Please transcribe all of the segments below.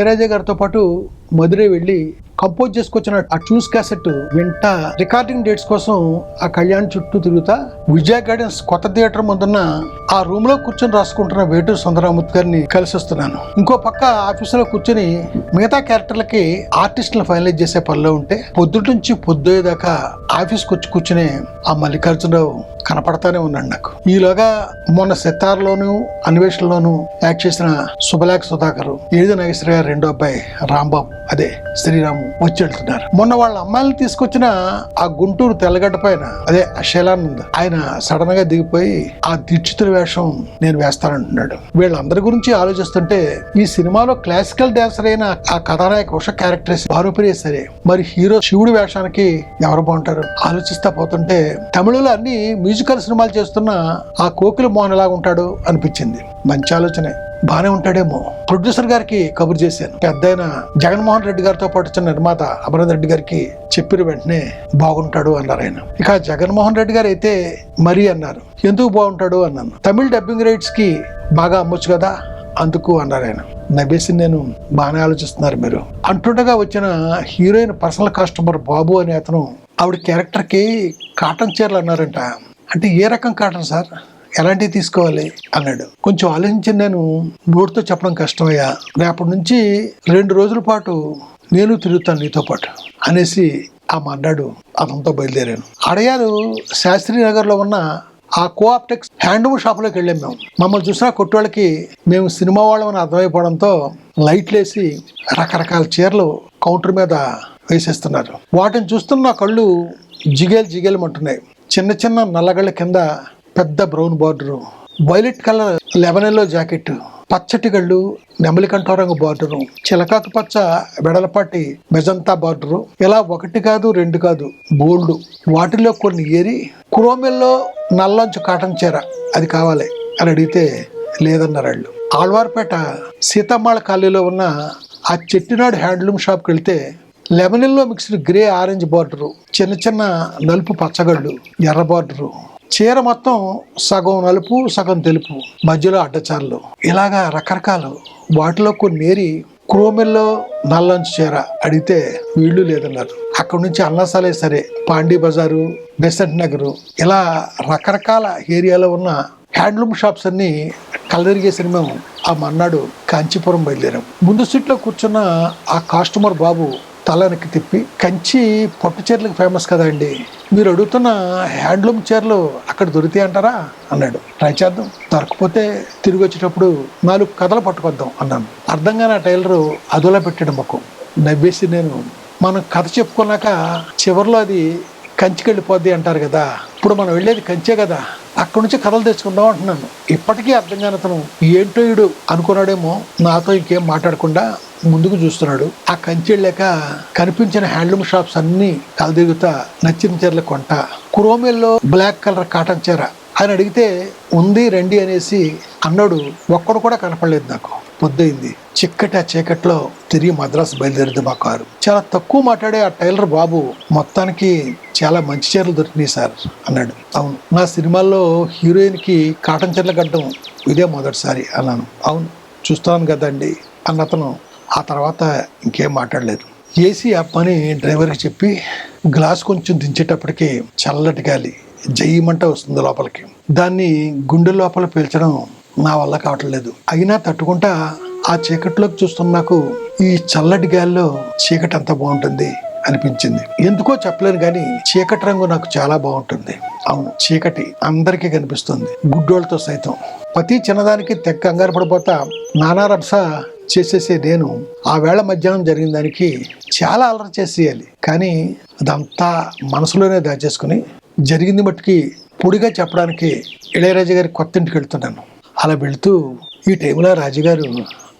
ఇళయరాజా గారితో పాటు మధురై వెళ్ళి కంపోజ్ చేసుకొచ్చిన ఆ ట్యూన్స్ క్యాసెట్ వెంట రికార్డింగ్ డేట్స్ కోసం ఆ కళ్యాణ్ చుట్టూ తిరుగుతా. విజయ గార్డెన్స్ కొత్త థియేటర్ ముందున్న ఆ రూమ్లో కూర్చొని రాసుకుంటున్న వేటూరు సుందరామూర్తి గారిని కలిసి వస్తున్నాను. ఇంకో పక్క ఆఫీసులో కూర్చొని మిగతా క్యారెక్టర్లకి ఆర్టిస్టులను ఫైనలైజ్ చేసే పనిలో ఉంటే పొద్దుటి నుంచి పొద్దుదాకా ఆఫీస్కి వచ్చి కూర్చుని ఆ మల్లికార్జునరావు కనపడతానే ఉన్నాడు నాకు. ఈలోగా మొన్న సితార్లోను అన్వేషణలోను యాక్ట్ చేసిన శుభలేఖ సుధాకర్ ఏది నాగేశ్వర గారు రెండో అబ్బాయి రాంబాబు అదే శ్రీరాము వచ్చి వెళ్తున్నారు. మొన్న వాళ్ళ అమ్మాయిని తీసుకొచ్చిన ఆ గుంటూరు తెల్లగడ్డ పైన అదే శైలానంద్ ఆయన సడన్గా దిగిపోయి ఆ దీక్షితుల వేషం నేను వేస్తానంటున్నాడు. వీళ్ళందరి గురించి ఆలోచిస్తుంటే ఈ సినిమాలో క్లాసికల్ డాన్సర్ అయిన ఆ కథానాయక ఉష క్యారెక్టర్స్ బారుపరే సరే మరి హీరో శివుడి వేషానికి ఎవరు బాగుంటారు? ఆలోచిస్తా పోతుంటే తమిళలో అన్ని మ్యూజికల్ సినిమాలు చేస్తున్న ఆ కోకిల మోహన్ ఎలాగుంటాడు అనిపించింది. మంచి ఆలోచనే. బానే ఉంటాడేమో. ప్రొడ్యూసర్ గారికి కబురు చేశాను. పెద్ద జగన్మోహన్ రెడ్డి గారితో పాటు వచ్చిన నిర్మాత అమరేంద్ర రెడ్డి గారికి చెప్పిన వెంటనే బాగుంటాడు అన్నారు ఆయన. ఇక జగన్మోహన్ రెడ్డి గారు అయితే మరీ అన్నారు. ఎందుకు బాగుంటాడు అన్నాను. తమిళ డబ్బింగ్ రైట్స్కి బాగా అమ్మొచ్చు కదా అందుకు అన్నారు ఆయన. నవ్వేసి నేను బాగానే ఆలోచిస్తున్నారు మీరు. అంటుండగా వచ్చిన హీరోయిన్ పర్సనల్ కస్టమర్ బాబు అనే అతను ఆవిడ క్యారెక్టర్కి కాటన్ చీరలు అన్నారంట. అంటే ఏ రకం కాటన్ సార్? ఎలాంటివి తీసుకోవాలి అన్నాడు. కొంచెం ఆలోచించి నేను నోటితో చెప్పడం కష్టమయ్యా. రేపటి నుంచి రెండు రోజుల పాటు నేను తిరుగుతాను నీతో పాటు అనేసి ఆ మన్నాడు అతనితో బయలుదేరాను. అడయారు శాస్త్రి నగర్లో ఉన్న ఆ కోఆప్టెక్స్ హ్యాండ్లూమ్ షాప్లోకి వెళ్ళాం మేము. మమ్మల్ని చూసిన కొట్టోళ్ళకి మేము సినిమా వాళ్ళమని అర్థమైపోవడంతో లైట్లు వేసి రకరకాల చీరలు కౌంటర్ మీద వేసేస్తున్నారు. వాటిని చూస్తున్న కళ్ళు జిగేలు జిగేలు అంటున్నాయి చిన్న చిన్న నల్లగళ్ళ కింద పెద్ద బ్రౌన్ బార్డరు. వైలెట్ కలర్ లెవెనెల్లో జాకెట్ పచ్చటి గళ్ళు నెమలి కంఠోరంగు బార్డరు. చిలకాకు పచ్చ వెడలపాటి మెజంతా బార్డరు. ఇలా ఒకటి కాదు రెండు కాదు బోల్డ్. వాటిలో కొన్ని ఏరి క్రోమెల్లో నల్లంచు కాటన్ చీర. అది కావాలి అని అడిగితే లేదన్నారు వాళ్ళు ఆళ్వార్పేట సీతమ్మాళ కాలనీలో ఉన్న ఆ చెట్టినాడు హ్యాండ్లూమ్ షాప్కి వెళ్తే లెమనిల్లో మిక్స్డ్ గ్రే ఆరెంజ్ బార్డరు. చిన్న చిన్న నలుపు పచ్చగళ్ళు ఎర్ర బార్డరు. చీర మొత్తం సగం నలుపు సగం తెలుపు మధ్యలో అడ్డచారులు. ఇలాగా రకరకాలు వాటిలో కొన్ని ఏరి క్రోమెల్లో నల్లంచు చీర అడిగితే వీళ్ళు లేదన్నారు. అక్కడ నుంచి అన్నసాలే సరే పాండీ బజారు బెసెంట్ నగరు ఇలా రకరకాల ఏరియాలో ఉన్న హ్యాండ్లూమ్ షాప్స్ అన్ని కలదరిగేసిన మేము ఆ మన్నాడు కాంచీపురం బయలుదేరాం. ముందు సీట్లో కూర్చున్న ఆ కాస్టమర్ బాబు తలనికి తిప్పి కంచి పట్టు చీరలకు ఫేమస్ కదండి. మీరు అడుగుతున్న హ్యాండ్లూమ్ చీరలు అక్కడ దొరికితే అంటారా? అన్నాడు. ట్రై చేద్దాం. దొరకపోతే తిరిగి వచ్చేటప్పుడు నాలుగు కథలు పట్టుకొద్దాం అన్నాను. అర్థంగా నా ఆ టైలరు అదోలా పెట్టాడు మాకు నవ్వేసి నేను మనం కథ చెప్పుకున్నాక చివరిలో అది కంచికి వెళ్ళిపోద్ది అంటారు కదా. ఇప్పుడు మనం వెళ్ళేది కంచే కదా. అక్కడి నుంచి కథలు తెచ్చుకుందాం అంటున్నాను. ఇప్పటికీ అర్థం కాని అతను ఏంటో ఇడు అనుకున్నాడేమో నాతో ఇంకేం మాట్లాడకుండా ముందుకు చూస్తున్నాడు. ఆ కంచి కనిపించిన హ్యాండ్లూమ్ షాప్స్ అన్ని కలదిగుతా నచ్చిన చీరల కొంట. క్రోమిల్లో బ్లాక్ కలర్ కాటన్ చీర. అని అడిగితే ఉంది రండి అనేసి అన్నాడు. ఒక్కడు కూడా కనపడలేదు నాకు. పొద్దయింది. చిక్కటి ఆ చీకట్లో తిరిగి మద్రాసు బయలుదేరింది మా కారు. చాలా తక్కువ మాట్లాడే ఆ టైలర్ బాబు మొత్తానికి చాలా మంచి చీరలు దొరికినాయి సార్ అన్నాడు. అవును నా సినిమాల్లో హీరోయిన్కి కాటన్ చీరలు కట్టడం ఇదే మొదటిసారి అన్నాను. అవును చూస్తాను కదండి అన్నతను ఆ తర్వాత ఇంకేం మాట్లాడలేదు. ఏసీ అప్పని డ్రైవర్కి చెప్పి గ్లాస్ కొంచెం దించేటప్పటికి చల్లటి గాలి జయ్యమంట వస్తుంది లోపలికి. దాన్ని గుండె లోపల పీల్చడం నా వల్ల కావట్లేదు. అయినా తట్టుకుంటా ఆ చీకట్లోకి చూస్తున్న నాకు ఈ చల్లటి గాలిలో చీకటి అంత బాగుంటుంది అనిపించింది. ఎందుకో చెప్పలేను కానీ చీకటి రంగు నాకు చాలా బాగుంటుంది. అవును చీకటి అందరికీ కనిపిస్తుంది. గుడ్డోళ్ళతో సైతం. ప్రతి చిన్నదానికి తెక్క కంగారు పడిపోతా నానా రబ్స చేసేసే నేను ఆ వేళ మధ్యాహ్నం జరిగిన దానికి చాలా అలరి చేసేయాలి. కానీ అదంతా మనసులోనే దాచేసుకుని జరిగింది మట్టుకి పొడిగా చెప్పడానికి ఇళయరాజు గారి కొత్త ఇంటికి వెళ్తున్నాను. అలా వెళుతూ ఈ టైంలో రాజుగారు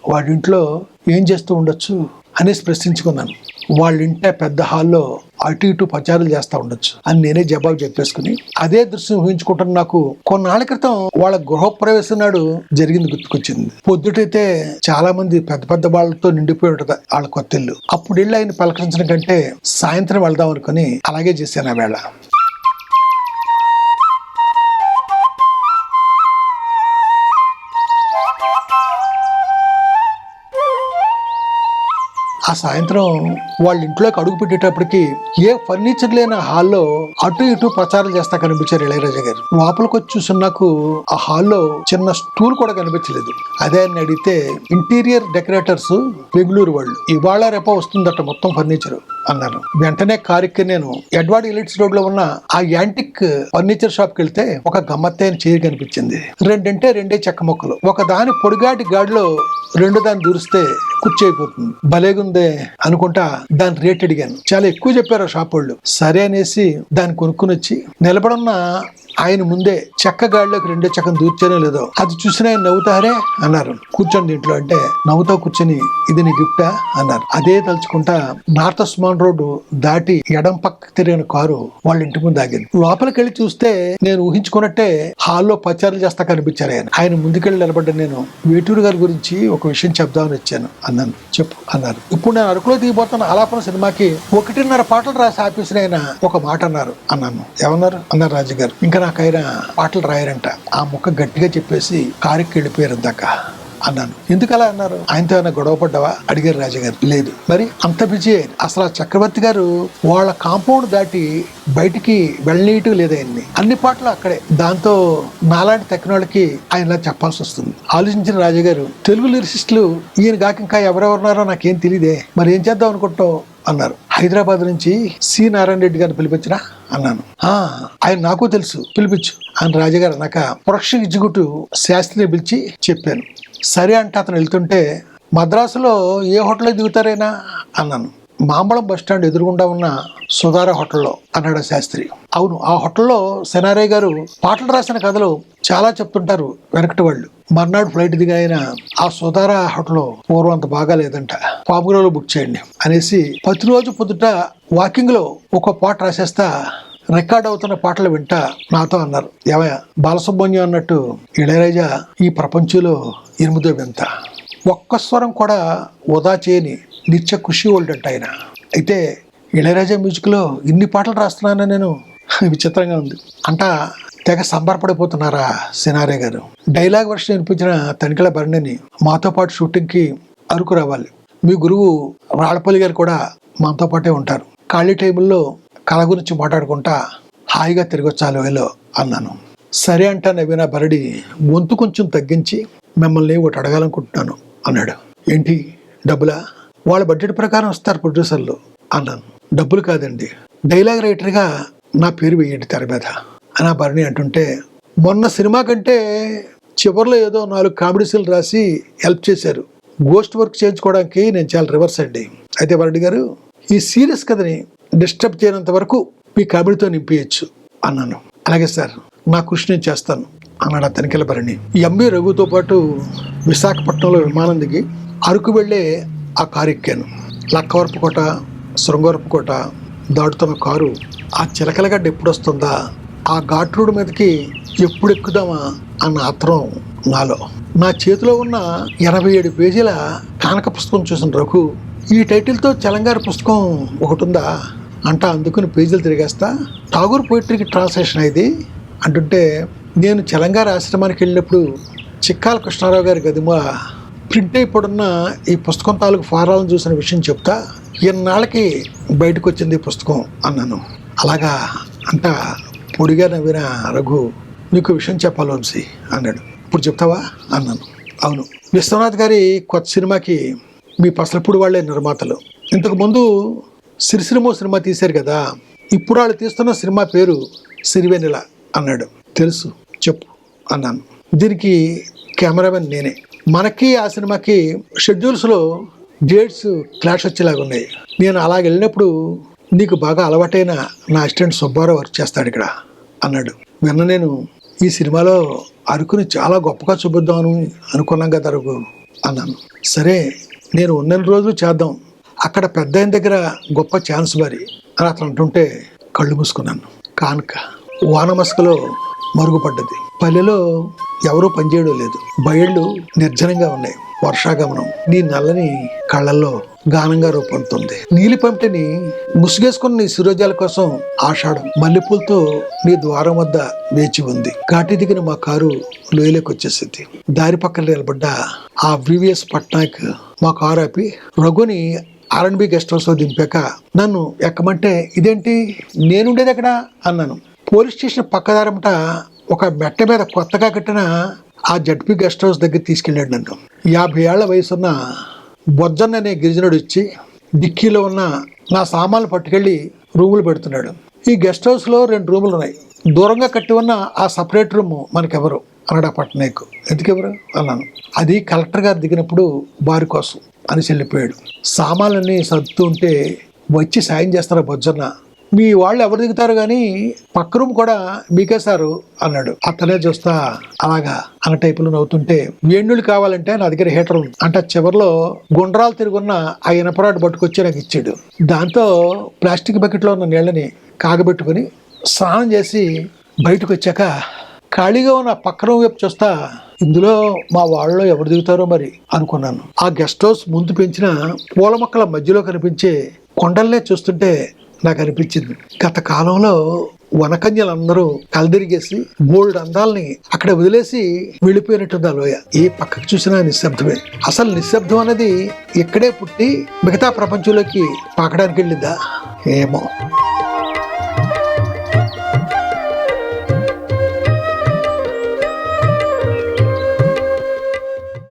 వాడింట్లో ఏం చేస్తూ ఉండొచ్చు అనేసి ప్రశ్నించుకున్నాను. వాళ్ళ ఇంటే పెద్ద హాల్లో అటు ఇటు ప్రచారాలు చేస్తూ ఉండొచ్చు. అని నేనే జవాబు చెప్పేసుకుని అదే దృశ్యం ఊహించుకుంటున్న నాకు కొన్నాళ్ళ క్రితం వాళ్ళ గృహప్రవేశం నాడు జరిగింది గుర్తుకొచ్చింది. పొద్దుటైతే చాలా మంది పెద్ద పెద్ద వాళ్ళతో నిండిపోయి ఉంటుంది వాళ్ళ కొత్త ఇల్లు అప్పుడు ఇల్లు ఆయన పలకరించడం కంటే సాయంత్రం వెళ్దాం అనుకుని అలాగే చేశాను ఆ వేళ. ఆ సాయంత్రం వాళ్ళ ఇంట్లోకి అడుగు పెట్టేటప్పటికి ఏ ఫర్నిచర్ లేని హాల్లో అటు ఇటు ప్రచారం చేస్తా కనిపించారు ఇళయరాజా గారు. లోపలికి వచ్చి చూసిన నాకు ఆ హాల్లో చిన్న స్టూల్ కూడా కనిపించలేదు. అదే అని అడిగితే ఇంటీరియర్ డెకరేటర్స్ బెంగళూరు వాళ్ళు. ఇవాళ రేపో వస్తుందట మొత్తం ఫర్నిచర్. అన్నారు వెంటనే కారుకి నేను ఎడ్వర్డ్ ఎలిట్స్ రోడ్లో ఉన్న ఆ యాంటిక్ ఫర్నిచర్ షాప్కి వెళ్తే ఒక గమ్మత్తైన చీర కనిపించింది. రెండంటే రెండే చెక్క మొక్కలు. ఒక దాని పొడిగాటి గాడిలో రెండు దాన్ని దూరిస్తే కుర్చీ అయిపోతుంది. భలేగుందే అనుకుంటా దాని రేట్ అడిగాను. చాలా ఎక్కువ చెప్పారు ఆ షాప్ వాళ్ళు. సరే అనేసి దాన్ని కొనుక్కుని వచ్చి నిలబడున్న ఆయన ముందే చెక్క గాడిలోకి రెండో చెక్కను దూర్చానో లేదో. అది చూసిన ఆయన నవ్వుతారే అన్నారు. కూర్చోండి దీంట్లో అంటే నవ్వుతా కూర్చొని ఇది నీ గిఫ్టా అన్నారు. అదే తలుచుకుంటా నార్త్ ఉస్మాన్ రోడ్డు దాటి ఎడం పక్క తిరిగిన కారు వాళ్ళ ఇంటి ముందు ఆగింది. లోపలికి వెళ్ళి చూస్తే నేను ఊహించుకున్నట్టే హాల్లో పచారులు చేస్తా కనిపించారు ఆయన. ఆయన ముందుకెళ్ళి నిలబడ్డ నేను వేటూరు గారి గురించి ఒక విషయం చెప్దామని వచ్చాను అన్నాను. చెప్పు అన్నారు. ఇప్పుడు నేను అరకులో దిగిపోతున్న ఆలాపన సినిమాకి ఒకటిన్నర పాటలు రాసి ఆపేసిన ఆయన ఒక మాట అన్నారు. అన్నాను. ఏమన్నారు? అన్నారు రాజు గారు ఇంకా నాకైనా పాటలు రాయరంట. ఆ ముక్క గట్టిగా చెప్పేసి కారుకి వెళ్ళిపోయారు దాకా అన్నాను. ఎందుకలా అన్నారు? ఆయనతో ఏమైనా గొడవ పడ్డావా? అడిగారు రాజాగారు. లేదు. మరి అంత బిజీ అసలు ఆ చక్రవర్తి గారు వాళ్ళ కాంపౌండ్ దాటి బయటికి వెళ్ళనీయటం లేదు అన్ని పాటలు అక్కడే. దాంతో నాలాంటి తక్కిన వాళ్ళకి ఆయన చెప్పాల్సి వస్తుంది. ఆలోచించిన రాజాగారు తెలుగు లిరిసిస్టులు ఈయన కాక ఇంకా ఎవరెవరున్నారో నాకేం తెలియదే మరి ఏం చేద్దాం అనుకుంటావు అన్నారు. హైదరాబాద్ నుంచి సి నారాయణ రెడ్డి గారిని పిలిపించరా? అన్నాను. ఆయన నాకు తెలుసు. పిలిపించు. అని రాజాగారు అన్నాక ప్రొడక్షన్ ఎగ్జిక్యూటివ్ శాస్త్రిని పిలిచి చెప్పాను. సరే అంటే అతను వెళ్తుంటే మద్రాసులో ఏ హోటల్లో దిగుతారైనా అన్నాను. మాంబళం బస్ స్టాండ్ ఎదురుగుండా ఉన్న సుధార హోటల్లో అన్నాడు శాస్త్రి. అవును ఆ హోటల్లో సెనారే గారు పాటలు రాసిన కథలు చాలా చెప్తుంటారు వెనకటి వాళ్ళు. మర్నాడు ఫ్లైట్ దిగి ఆయన ఆ సుధార హోటల్లో పూర్వం అంత బాగా లేదంట. పాపులో బుక్ చేయండి అనేసి ప్రతిరోజు పొద్దుట వాకింగ్లో ఒక పాట రాసేస్తా రికార్డ్ అవుతున్న పాటలు వింటా నాతో అన్నారు. ఏమయ్య బాలసుబ్రహ్మణ్యం అన్నట్టు ఇళయరాజా ఈ ప్రపంచంలో ఎనిమిదో వింత. ఒక్క స్వరం కూడా వృధా చేయని నిత్య కృషి ఓల్డ్ ఆయన. అయితే ఇళయరాజా మ్యూజిక్లో ఇన్ని పాటలు రాస్తున్నాను నేను విచిత్రంగా ఉంది. అంట తెగ సంబరపడిపోతున్నారా సినారే గారు. డైలాగ్ వర్షన్ వినిపించిన తనికల భరణిని మాతో పాటు షూటింగ్కి అరకు రావాలి. మీ గురువు రాళ్ళపల్లి గారు కూడా మాతో పాటే ఉంటారు. ఖాళీ టైముల్లో కళ గురించి మాట్లాడుకుంటా హాయిగా తిరగొచ్చాలి వేలో అన్నాను. సరే అంటా నవ్విన బరడి గొంతు కొంచెం తగ్గించి మిమ్మల్ని ఒకటి అడగాలనుకుంటున్నాను అన్నాడు. ఏంటి? డబ్బులా? వాళ్ళ బడ్జెట్ ప్రకారం వస్తారు ప్రొడ్యూసర్లు అన్నాను. డబ్బులు కాదండి. డైలాగ్ రైటర్గా నా పేరు వేయండి తెర మీద అని భరణి అంటుంటే మొన్న సినిమా కంటే చివరిలో ఏదో నాలుగు కామెడీ సీన్లు రాసి హెల్ప్ చేశారు. గోస్ట్ వర్క్ చేయించుకోవడానికి నేను చాలా రివర్స్ అండి. అయితే భరణి గారు ఈ సీరియస్ కథని డిస్టర్బ్ చేయనంత వరకు మీ కామెడీతో నింపేయచ్చు అన్నాను. అలాగే సార్ నా కృషి నేను చేస్తాను అన్నాడు ఆ తనిఖీల భరణి ఎంఏ రఘుతో పాటు విశాఖపట్నంలో విమానం దిగి అరకు వెళ్ళే ఆ కారు ఎక్కాను. లక్కవరపుకోట శృంగవరపుకోట దాటుతున్న కారు ఆ చిలకలగడ్డ ఎప్పుడు వస్తుందా ఆ ఘాట్ రోడ్ మీదకి ఎప్పుడు ఎక్కుదామా అన్న ఆత్రం నాలో. నా చేతిలో ఉన్న ఎనభై ఏడు పేజీల కానక పుస్తకం చూసిన రఘు ఈ టైటిల్తో చలంగారు పుస్తకం ఒకటి ఉందా అంట అందుకుని పేజీలు తిరిగేస్తా. ఠాగూర్ పోయిటరీకి ట్రాన్స్లేషన్ అయింది అంటుంటే నేను తెలంగాణ ఆశ్రమానికి వెళ్ళినప్పుడు చిక్కాల కృష్ణారావు గారి గదిమ ప్రింట్ అయిపోడున్న ఈ పుస్తకం తాలూకు ఫారాలను చూసిన విషయం చెప్తా ఎన్నాళ్ళకి బయటకు వచ్చింది ఈ పుస్తకం అన్నాను. అలాగా అంట పొడిగా నవ్విన రఘు నీకు విషయం చెప్పాలి వంశీ అన్నాడు. ఇప్పుడు చెప్తావా అన్నాను. అవును. విశ్వనాథ్ గారి కొత్త సినిమాకి మీ పసలపూడి వాళ్ళే నిర్మాతలు. ఇంతకుముందు సిరిసిరిమో సినిమా తీశారు కదా. ఇప్పుడు వాళ్ళు తీస్తున్న సినిమా పేరు సిరివెన్నెల అన్నాడు. తెలుసు చెప్పు అన్నాను. దీనికి కెమెరామెన్ నేనే. మనకి ఆ సినిమాకి షెడ్యూల్స్లో డేట్స్ క్లాష్ వచ్చేలాగా ఉన్నాయి. నేను అలాగ వెళ్ళినప్పుడు నీకు బాగా అలవాటైన నా అసిస్టెంట్ సుబ్బారావు వర్క్ చేస్తాడు ఇక్కడ అన్నాడు. విన్న నేను ఈ సినిమాలో అరకుని చాలా గొప్పగా చూపిద్దామని అనుకున్నాం కదా అరకు అన్నాను. సరే నేను ఉన్న రోజులు చేద్దాం. అక్కడ పెద్ద ఆయన దగ్గర గొప్ప ఛాన్స్ మరి అని అతను అంటుంటే కళ్ళు మూసుకున్నాను. కానుక వానమస్కలో మరుగుపడ్డది. పల్లెలో ఎవరూ పనిచేయడం లేదు. బయళ్ళు నిర్జనంగా ఉన్నాయి. వర్షాగమనం. నీ నల్లని కళ్ళల్లో గానంగా రూపొందుతుంది. నీలి పంపిని ముసుగేసుకున్న నీ శిరోజాల కోసం ఆషాఢం మల్లెపూలతో నీ ద్వారం వద్ద వేచి ఉంది. ఘాటి దిగిన మా కారు లోయలోకి వచ్చేసింది దారి పక్కన నిలబడ్డ ఆ వివిఎస్ పట్నాయక్ మా కారు ఆపి రఘుని ఆర్ఎన్బి గెస్ట్ హౌస్లో దింపాక నన్ను ఎక్కమంటే ఇదేంటి? నేనుండేది ఎక్కడ? అన్నాను. పోలీస్ స్టేషన్ పక్కదారమట ఒక మెట్ట మీద కొత్తగా కట్టిన ఆ జడ్పీ గెస్ట్ హౌస్ దగ్గర తీసుకెళ్ళాడు నన్ను. యాభై ఏళ్ళ వయసున్న బొజ్జన్న అనే గిరిజనుడు వచ్చి డిక్కీలో ఉన్న నా సామాన్లు పట్టుకెళ్ళి రూములు పెడుతున్నాడు. ఈ గెస్ట్ హౌస్లో రెండు రూములు ఉన్నాయి దూరంగా కట్టి ఉన్న ఆ సపరేట్ రూమ్ మనకెవరు? అన్నాడు ఆ పట్టణాయకు ఎందుకెవరు? అన్నాను. అది కలెక్టర్ గారు దిగినప్పుడు వారి కోసం అని చెల్లిపోయాడు. సామాన్లన్నీ సర్దుతూ ఉంటే వచ్చి సాయం చేస్తారా బొజ్జన్న? మీ వాళ్ళు ఎవరు దిగుతారు కానీ పక్క రూమ్ కూడా మీకే సారు అన్నాడు. అతనే చూస్తా అలాగా అన్న టైపులో నవ్వుతుంటే వేణులు కావాలంటే నా దగ్గర హీటర్ ఉంది. అంటే చివరిలో గుండ్రాలు తిరుగున్న ఆ ఇనపరాడు పట్టుకొచ్చి నాకు ఇచ్చాడు. దాంతో ప్లాస్టిక్ బకెట్లో ఉన్న నీళ్ళని కాగబెట్టుకుని స్నానం చేసి బయటకు వచ్చాక ఖాళీగా ఉన్న పక్క రూమ్ వైపు చూస్తా ఇందులో మా వాళ్ళలో ఎవరు దిగుతారో మరి అనుకున్నాను. ఆ గెస్ట్ హౌస్ ముందు పెంచిన పూల మొక్కల మధ్యలో కనిపించే కొండల్నే చూస్తుంటే నాకు అనిపించింది. గత కాలంలో వనకన్యలందరూ కలదిరిగేసి బోల్డ్ అందాలని అక్కడ వదిలేసి వెళ్ళిపోయినట్టుంది ఆ లోయ. ఏ పక్కకు చూసినా నిశ్శబ్దమే. అసలు నిశ్శబ్దం అనేది ఇక్కడే పుట్టి మిగతా ప్రపంచంలోకి పాకడానికి వెళ్ళిందా? ఏమో.